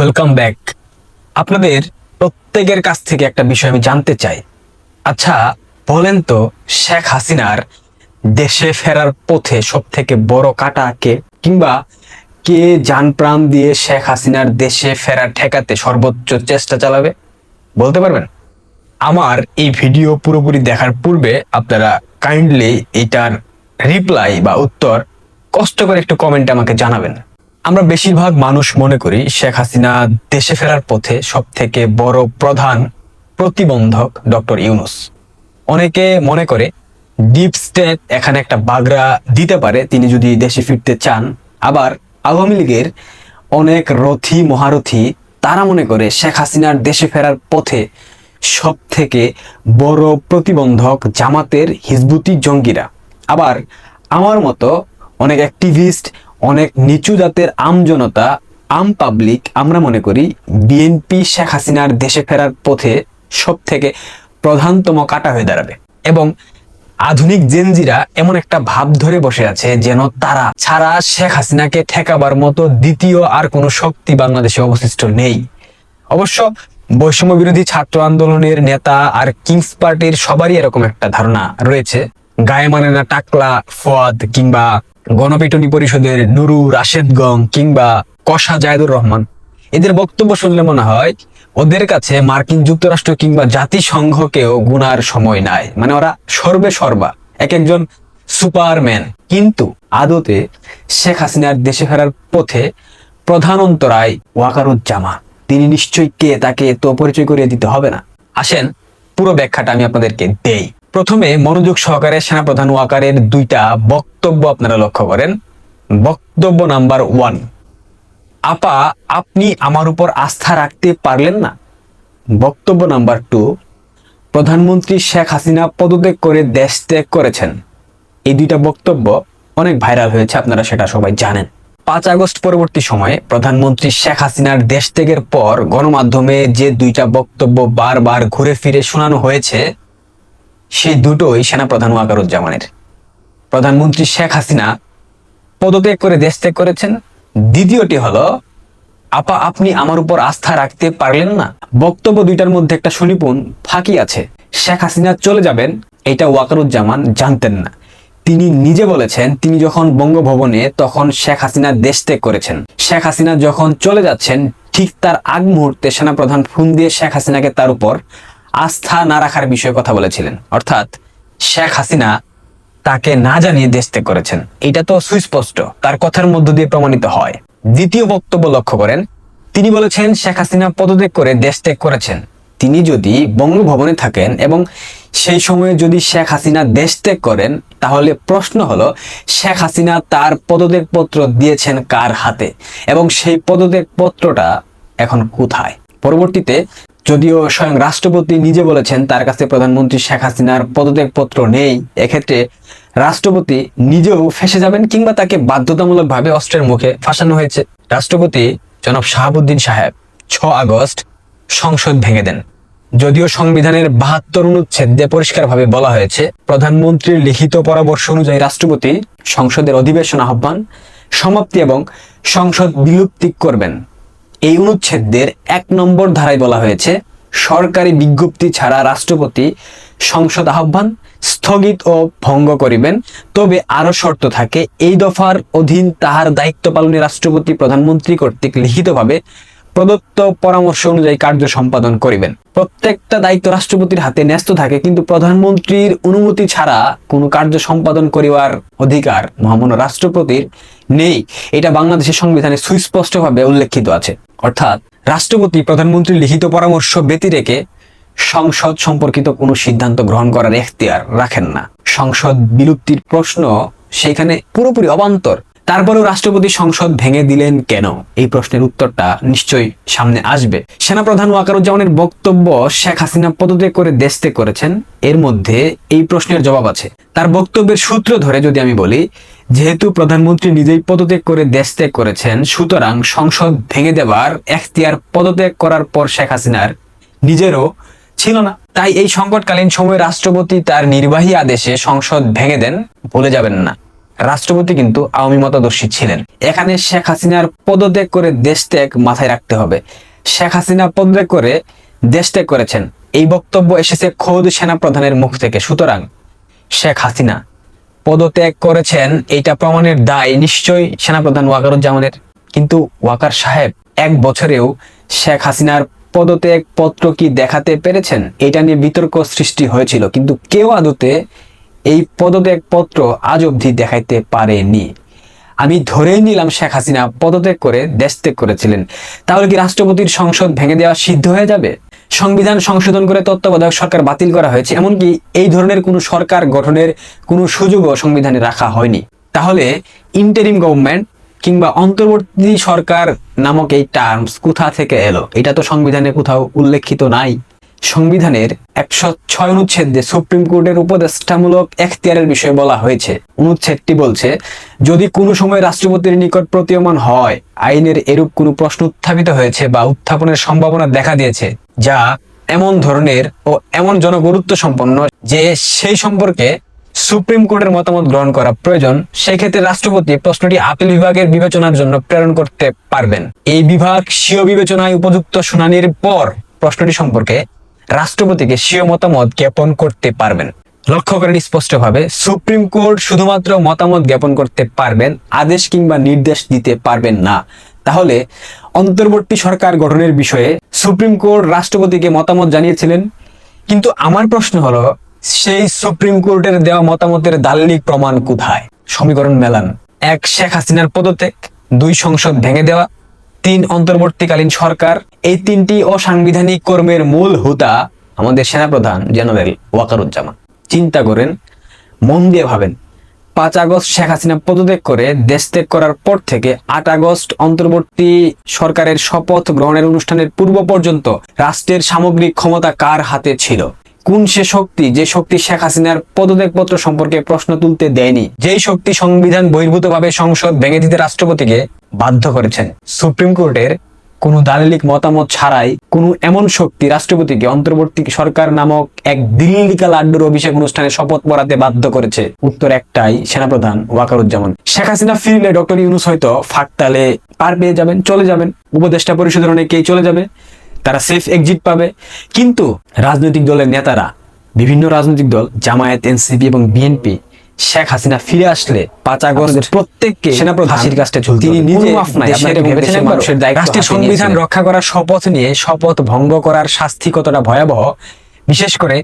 Welcome back আপনাদের প্রত্যেকের কাছ থেকে একটা বিষয় আমি জানতে চাই। আচ্ছা বলেন তো, শেখ হাসিনার দেশে ফেরার পথে সব থেকে বড় কাটা কে? কিংবা কে যান প্রাণ দিয়ে শেখ হাসিনার দেশে ফেরা ঠেকাতে সর্বোচ্চ চেষ্টা চালাবে? বলতে পারবেন? আমার এই ভিডিও পুরোপুরি দেখার পূর্বে আপনারা কাইন্ডলি এটার রিপ্লাই বা উত্তর কষ্ট করে একটু কমেন্টে আমাকে জানাবেন। আমরা বেশিরভাগ মানুষ মনে করি শেখ হাসিনা দেশে ফেরার পথে সব থেকে বড় প্রধান প্রতিবন্ধক ডক্টর ইউনুস। অনেকে মনে করে ডিপ স্টেট এখানে একটা বাগড়া দিতে পারে, তিনি যদি দেশে ফিরতে চান। আবার আওয়ামী লীগের অনেক রথী, মহারথী, তারা মনে করে শেখ হাসিনার দেশে ফেরার পথে সব থেকে বড় প্রতিবন্ধক জামাতের হিজবুতি জঙ্গিরা। আবার আমার মতো অনেক অ্যাক্টিভিস্ট অনেক নিচু জাতের আমজনতা আম পাবলিক আমরা মনে করি বিএনপি শেখ হাসিনার দেশে ফেরার পথে সব থেকে প্রধানতম কাটা হয়ে দাঁড়াবে। এবং আধুনিক জেনজিরা এমন একটা ভাব ধরে বসে আছে যেন তারা ছাড়া শেখ হাসিনাকে ঠেকাবার মতো দ্বিতীয় আর কোনো শক্তি বাংলাদেশে অবশিষ্ট নেই। অবশ্য বৈষম্য বিরোধী ছাত্র আন্দোলনের নেতা আর কিংস পার্টির সবারই এরকম একটা ধারণা রয়েছে। গায়ে মানে না টাকলা ফদ কিংবা গণপিটনি পরিষদের নুরু রাশেদ গং কিংবা কষা জায়দুর রহমান। এদের বক্তব্য শুনলে মনে হয়, ওদের কাছে মার্কিন যুক্তরাষ্ট্র কিংবা জাতিসংঘকেও গুনার সময় নাই। মানে ওরা সর্বে সর্বা, এক একজন সুপারম্যান। কিন্তু আদতে শেখ হাসিনার দেশে ফেরার পথে প্রধান অন্তরায় ওয়াকারুজ্জামা তিনি নিশ্চয়ই কে তাকে তো পরিচয় করিয়ে দিতে হবে না। আসেন, পুরো ব্যাখ্যাটা আমি আপনাদেরকে দেই। প্রথমে মনোযোগ সহকারে সেনাপ্রধান ওয়াকারের দুইটা বক্তব্য আপনারা লক্ষ্য করেন। বক্তব্য নাম্বার ওয়ান, আপা, আপনি আমার উপর আস্থা রাখতে পারলেন না। বক্তব্য নাম্বার টু, প্রধানমন্ত্রী শেখ হাসিনা পদত্যাগ করে দেশ ত্যাগ করেছেন। এই দুইটা বক্তব্য অনেক ভাইরাল হয়েছে, আপনারা সেটা সবাই জানেন। পাঁচ আগস্ট পরবর্তী সময়ে প্রধানমন্ত্রী শেখ হাসিনার দেশ ত্যাগের পর গণমাধ্যমে যে দুইটা বক্তব্য বারবার ঘুরে ফিরে শোনানো হয়েছে সেই দুটোই সেনাপ্রধান ওয়াকারুজ্জামানের। প্রধানমন্ত্রী শেখ হাসিনা পদত্যাগ করে দেশ ত্যাগ করেছেন। দ্বিতীয়টি হলো, আপা, আপনি আমার উপর আস্থা রাখতে পারলেন না। বক্তব্য দুইটার মধ্যে একটা সুনিপুণ ফাঁকি আছে। শেখ হাসিনা চলে যাবেন, এটা ওয়াকারুজ্জামান জানতেন না। তিনি নিজে বলেছেন, তিনি যখন বঙ্গভবনে, তখন শেখ হাসিনা দেশ ত্যাগ করেছেন। শেখ হাসিনা যখন চলে যাচ্ছেন, ঠিক তার আগ মুহূর্তে সেনাপ্রধান ফোন দিয়ে শেখ হাসিনাকে তার উপর আস্থা না রাখার বিষয়ে কথা বলেছিলেন। অর্থাৎ শেখ হাসিনা তাকে না জানিয়ে দেশ ত্যাগ করেছেন। এটা তো সুস্পষ্ট। তার কথার মধ্য দিয়ে প্রমাণিত হয়। দ্বিতীয় বক্তব্য লক্ষ্য করেন, তিনি বলেছেন শেখ হাসিনা পদত্যাগ করে দেশ ত্যাগ করেছেন। তিনি যদি বঙ্গভবনে থাকেন এবং সেই সময়ে যদি শেখ হাসিনা দেশ ত্যাগ করেন, তাহলে প্রশ্ন হলো, শেখ হাসিনা তার পদত্যাগ পত্র দিয়েছেন কার হাতে? এবং সেই পদত্যাগ পত্রটা এখন কোথায়? পরবর্তীতে যদিও স্বয়ং রাষ্ট্রপতি নিজে বলেছেন তার কাছে প্রধানমন্ত্রী শেখ হাসিনার পদত্যাগ পত্র নেই, এক্ষেত্রে রাষ্ট্রপতি নিজেও ফেসে যাবেন কিংবা তাকে বাধ্যতামূলকভাবে অস্ত্রের মুখে ফাঁসানো হয়েছে। রাষ্ট্রপতি জনাব শাহাবুদ্দিন সাহেব ছ আগস্ট সংসদ ভেঙে দেন। যদিও সংবিধানের বাহাত্তর অনুচ্ছেদে পরিষ্কারভাবে বলা হয়েছে, প্রধানমন্ত্রীর লিখিত পরামর্শ অনুযায়ী রাষ্ট্রপতি সংসদের অধিবেশন আহ্বান, সমাপ্তি এবং সংসদ বিলুপ্তি করবেন। এই অনুচ্ছেদের এক নম্বর ধারায় বলা হয়েছে, সরকারি বিজ্ঞপ্তি ছাড়া রাষ্ট্রপতি সংসদ আহ্বান স্থগিত ও ভঙ্গ করিবেন। তবে আরও শর্ত থাকে, এই দফার অধীন তাহার দায়িত্ব পালনে রাষ্ট্রপতি প্রধানমন্ত্রী কর্তৃক লিখিতভাবে প্রদত্ত পরামর্শ অনুযায়ী কার্য সম্পাদন করিবেন। প্রত্যেকটা দায়িত্ব রাষ্ট্রপতির হাতে ন্যস্ত থাকে, কিন্তু প্রধানমন্ত্রীর অনুমতি ছাড়া কোনো কার্য সম্পাদন করিবার অধিকার মহামান্য রাষ্ট্রপতির নেই। এটা বাংলাদেশের সংবিধানে সুস্পষ্টভাবে উল্লেখিত আছে। অর্থাৎ রাষ্ট্রপতি প্রধানমন্ত্রীর লিখিত পরামর্শ ব্যতি রেখে সংসদ সম্পর্কিত কোনো সিদ্ধান্ত গ্রহণ করার এখতিয়ার রাখেন না। সংসদ বিলুপ্তির প্রশ্ন সেখানে পুরোপুরি অবান্তর। তারপরেও রাষ্ট্রপতি সংসদ ভেঙে দিলেন কেন? এই প্রশ্নের উত্তরটা নিশ্চয়ই সামনে আসবে। সেনাপ্রধান ওয়াকারুজ্জামানের বক্তব্য শেখ হাসিনা পদত্যাগ করে দেশ ত্যাগ করেছেন। এর মধ্যে এই প্রশ্নের জবাব আছে। তার বক্তব্যের সূত্র ধরে যদি আমি বলি যেহেতু প্রধানমন্ত্রী নিজেই পদত্যাগ করে দেশ ত্যাগ করেছেন, সুতরাং সংসদ ভেঙে দেওয়ার এখতিয়ার পদত্যাগ করার পর শেখ হাসিনার নিজেরও ছিল না। তাই এই সংকটকালীন সময়ে রাষ্ট্রপতি তার নির্বাহী আদেশে সংসদ ভেঙে দেন ভুলে যাবেন না। রাষ্ট্রপতি কিন্তু আওয়ামী মতাদর্শী ছিলেন। এখানে শেখ হাসিনার পদত্যাগ করে দেশ ত্যাগ মাথায় রাখতে হবে। শেখ হাসিনা পদত্যাগ করে দেশ ত্যাগ করেছেন। এই বক্তব্য এসেছে খোদ সেনাপ্রধানের মুখ থেকে। সুতরাং শেখ হাসিনা পদত্যাগ করেছেন, এটা প্রমাণের দায়। নিশ্চয়ই সেনাপ্রধান ওয়াকারুজ্জামানের। কিন্তু ওয়াকার সাহেব, এক বছরেও শেখ হাসিনার পদত্যাগ পত্র কি দেখাতে পেরেছেন? এটা নিয়ে বিতর্ক সৃষ্টি হয়েছিল, কিন্তু কেউ আদতে এই পদত্যাগ পত্র আজ অবধি দেখাইতে পারেনি। আমি ধরেই নিলাম শেখ হাসিনা পদত্যাগ করে দেশ ত্যাগ করেছিলেন। তাহলে কি রাষ্ট্রপতির সংসদ ভেঙে দেওয়া সিদ্ধ হয়ে যাবে? সংবিধান সংশোধন করে তত্ত্বাবধায়ক সরকার বাতিল করা হয়েছে, এমনকি এই ধরনের কোনো সরকার গঠনের কোনো সুযোগও সংবিধানে রাখা হয়নি। তাহলে ইন্টারিম গভর্নমেন্ট কিংবা অন্তর্বর্তী সরকার নামক এই টার্মস কোথা থেকে এলো? এটা তো সংবিধানে কোথাও উল্লেখিত নাই। সংবিধানের একশো ছয় অনুচ্ছেদে সুপ্রিম কোর্টের উপদেষ্টামূলক এখতিয়ারের বিষয়ে বলা হয়েছে। অনুচ্ছেদটি বলছে, যদি কোনো সময় রাষ্ট্রপতির নিকট প্রতীয়মান হয়, আইনের এরূপ কোনো প্রশ্ন উত্থাপিত হয়েছে বা উত্থাপনের সম্ভাবনা দেখা দিয়েছে যা এমন ধরনের ও এমন জনগুরুত্ব সম্পন্ন যে সেই সম্পর্কে সুপ্রিম কোর্টের মতামত গ্রহণ করা প্রয়োজন সেই ক্ষেত্রে রাষ্ট্রপতি প্রশ্নটি আপিল বিভাগের বিবেচনার জন্য প্রেরণ করতে পারবেন। এই বিভাগ স্বীয় বিবেচনায় উপযুক্ত শুনানির পর প্রশ্নটি সম্পর্কে রাষ্ট্রপতিকে স্বীয় মতামত জ্ঞাপন করতে পারবেন। লক্ষ্য করেন স্পষ্টভাবে, সুপ্রিম কোর্ট শুধুমাত্র মতামত জ্ঞাপন করতে পারবেন, আদেশ কিংবা নির্দেশ দিতে পারবেন না। তাহলে অন্তর্বর্তী সরকার গঠনের বিষয়ে সুপ্রিম কোর্ট রাষ্ট্রপতিকে মতামত জানিয়েছিলেন। কিন্তু আমার প্রশ্ন হলো, সেই সুপ্রিম কোর্টের দেওয়া মতামতের দালিলিক প্রমাণ কোথায়? সমীকরণ মেলান। এক, শেখ হাসিনার পদত্যাগ। দুই, সংসদ ভেঙে দেওয়া। তিন, অন্তর্বর্তীকালীন সরকার। এই তিনটি অসাংবিধানিক কর্মের মূল হুতা আমাদের সেনাপ্রধান জেনারেল ওয়াকারুজ্জামান। চিন্তা করেন, মন দিয়ে ভাবেন। পাঁচ আগস্ট শেখ হাসিনা পদত্যাগ করে দেশ ত্যাগ করার পর থেকে আট আগস্ট অন্তর্বর্তী সরকারের শপথ গ্রহণের অনুষ্ঠানের পূর্ব পর্যন্ত রাষ্ট্রের সামগ্রিক ক্ষমতা কার হাতে ছিল? কোন সে শক্তি? যে শক্তি শেখ হাসিনার পদত্যাগপত্র সম্পর্কে প্রশ্ন তুলতে দেয়নি। যেই শক্তি সংবিধান বহির্ভূতভাবে সংসদ ভেঙে দিতে রাষ্ট্রপতিকে বাধ্য করেছেন। সুপ্রিম কোর্টের কোনো দালিলিক মতামত ছাড়াই কোনো এমন শক্তি রাষ্ট্রপতিকে অন্তর্বর্তী সরকার নামক এক দিল্লিকা লাড্ডুর অভিষেক অনুষ্ঠানে শপথ পড়াতে বাধ্য করেছে। উত্তর একটাই, সেনাপ্রধান ওয়াকারুজ্জামান। শেখ হাসিনা ফিরলে ডক্টর ইউনুস হয়তো ফাঁকতালে পার পেয়ে যাবেন, চলে যাবেন। উপদেষ্টা পরিষদের অনেকেই চলে যাবে, তারা সেফ এক্সিট পাবে। কিন্তু রাজনৈতিক দলের নেতারা, বিভিন্ন রাজনৈতিক দল, জামায়াত, এনসিপি এবং বিএনপি শেখ হাসিনা ফিরে আসলে পাঁচ আগস্ট প্রত্যেককে সেনাপ্রধান ফাঁসির কাজটা ঝুলতে তিনি নিজে এবং দেশের মানুষের রাষ্ট্রের সংবিধান রক্ষা করার শপথ নিয়ে শপথ ভঙ্গ করার শাস্তি কতটা ভয়াবহ। বিশেষ করে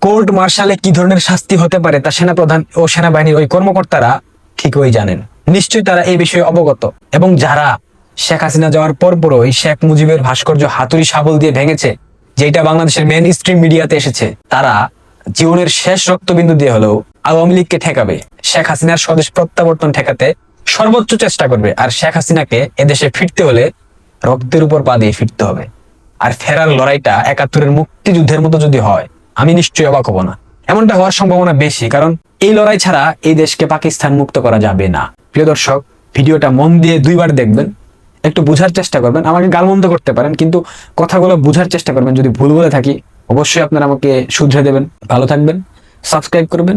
কোর্ট মার্শালে কি ধরনের শাস্তি হতে পারে তা সেনাপ্রধান ও সেনাবাহিনীর ওই কর্মকর্তারা ঠিকই জানেন। নিশ্চয়ই তারা এই বিষয়ে অবগত। এবং যারা শেখ হাসিনা যাওয়ার পরপরই শেখ মুজিবের ভাস্কর্য হাতুড়ি শাবল দিয়ে ভেঙেছে যেটা বাংলাদেশের মেন স্ট্রিম মিডিয়াতে এসেছে তারা জীবনের শেষ রক্তবিন্দু দিয়ে হলেও আওয়ামী লীগকে ঠেকাবে। শেখ হাসিনার স্বদেশ প্রত্যাবর্তন ঠেকাতে সর্বোচ্চ চেষ্টা করবে। আর শেখ হাসিনাকে এদেশে ফিরতে হলে রক্তের উপর পা দিয়ে ফিরতে হবে। আর ফেরার লড়াইটা একাত্তরের মুক্তিযুদ্ধের মতো যদি হয়, আমি নিশ্চয়ই অবাক হব না। এমনটা হওয়ার সম্ভাবনা বেশি, কারণ এই লড়াই ছাড়া এই দেশকে পাকিস্তান মুক্ত করা যাবে না। প্রিয় দর্শক, ভিডিওটা মন দিয়ে দুইবার দেখবেন। একটু বোঝার চেষ্টা করবেন, আমাকে গালমন্দ করতে পারেন, কিন্তু কথাগুলো বোঝার চেষ্টা করবেন। যদি ভুল বলে থাকি, অবশ্যই আপনারা আমাকে শুধরে দেবেন। ভালো থাকবেন, সাবস্ক্রাইব করবেন